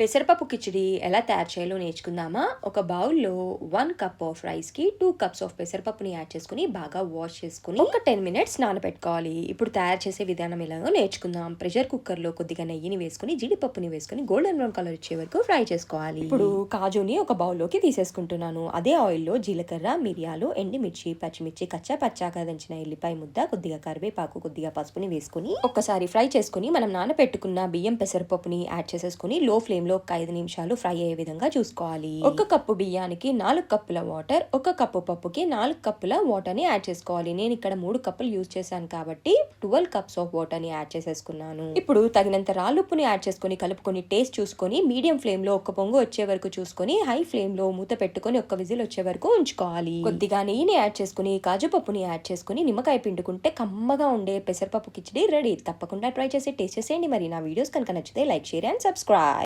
పెసరపప్పు కిచిడి ఎలా తయారు చేయాలో నేర్చుకుందామా? ఒక బౌల్లో వన్ కప్ ఆఫ్ రైస్కి టూ కప్స్ ఆఫ్ పెసరపప్పుని యాడ్ చేసుకుని బాగా వాష్ చేసుకుని ఒక టెన్ మినిట్స్ నానబెట్టుకోవాలి. ఇప్పుడు తయారు చేసే విధానం ఎలాగో నేర్చుకుందాం. ప్రెషర్ కుక్కర్లో కొద్దిగా నెయ్యిని వేసుకుని జీడిపప్పుని వేసుకుని గోల్డెన్ బ్రౌన్ కలర్ వచ్చే వరకు ఫ్రై చేసుకోవాలి. ఇప్పుడు కాజుని ఒక బౌల్లోకి తీసేసుకుంటున్నాను. అదే ఆయిల్లో జీలకర్ర మిరియాలు ఎండిమిర్చి పచ్చిమిర్చి కచ్చా పచ్చాగా దంచిన ఎల్లిపాయ ముద్ద కొద్దిగా కరివేపాకు కొద్దిగా పసుపుని వేసుకుని ఒక్కసారి ఫ్రై చేసుకుని మనం నానబెట్టుకున్న బియ్యం పెసరపప్పుని యాడ్ చేసేసుకుని లో ఫ్లేమ్ ఫ్లేమ్లో ఒక ఐదు నిమిషాలు ఫ్రై అయ్యే విధంగా చూసుకోవాలి. ఒక కప్పు బియ్యానికి నాలుగు కప్పుల వాటర్ ఒక కప్పు పప్పుకి నాలుగు కప్పుల వాటర్ని యాడ్ చేసుకోవాలి. నేను ఇక్కడ మూడు కప్పులు యూజ్ చేశాను కాబట్టి ట్వెల్వ్ కప్స్ ఆఫ్ వాటర్ని యాడ్ చేసేసుకున్నాను. ఇప్పుడు తగినంత రాళ్ళుప్పుని యాడ్ చేసుకుని కలుపుకొని టేస్ట్ చూసుకొని మీడియం ఫ్లేమ్లో ఒక్క ఒక పొంగు వచ్చే వరకు చూసుకొని హై ఫ్లేమ్లో మూత పెట్టుకొని ఒక్క విజిల్ వచ్చే వరకు ఉంచుకోవాలి. కొద్దిగా నెయ్యిని యాడ్ చేసుకుని కాజు పప్పుని యాడ్ చేసుకుని నిమ్మకాయ పిండుకుంటే కమ్మగా ఉండే పెసరపప్పు కిచడి రెడీ. తప్పకుండా ట్రై చేసి టేస్ట్ చేసేయండి. మరి నా వీడియోస్ కనుక నచ్చితే లైక్ షేర్ అండ్ సబ్స్క్రైబ్.